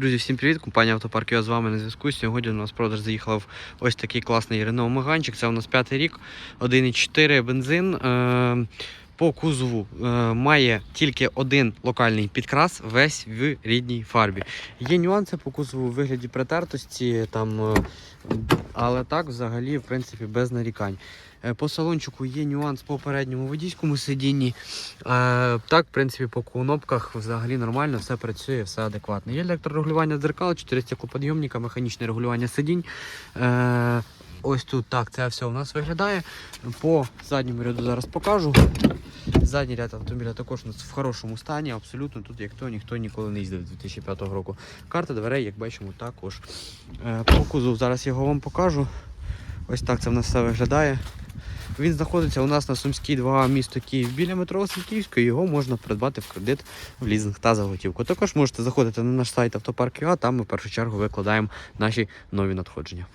Друзі, всім привіт! Компанія Автопарк я з вами на зв'язку. Сьогодні у нас продаж заїхав ось такий класний Renault Маганчик. Це у нас п'ятий рік, 1,4 бензин. Е, По кузову е, має тільки один локальний підкрас, весь в рідній фарбі. Є нюанси по кузову у вигляді притертості, там, е, але так взагалі в принципі без нарікань. Е, По салончику є нюанс по передньому водійському сидінні. Е, так, в принципі, по кнопках взагалі нормально, все працює, все адекватно. Є електрорегулювання дзеркал, 4 стеклоподйомника, механічне регулювання сидінь. Е, ось тут так це все у нас виглядає. По задньому ряду зараз покажу. Задній ряд автомобіля також в хорошому стані, абсолютно тут як то ніхто ніколи не їздив 2005 року. Карта дверей, як бачимо, також. Е, по кузову зараз його вам покажу. Ось так це в нас все виглядає. Він знаходиться у нас на Сумській 2 місто Київ біля метро Васильківської. Його можна придбати в кредит, в лізинг та за готівку. Також можете заходити на наш сайт автопарк.ua, там ми в першу чергу викладаємо наші нові надходження.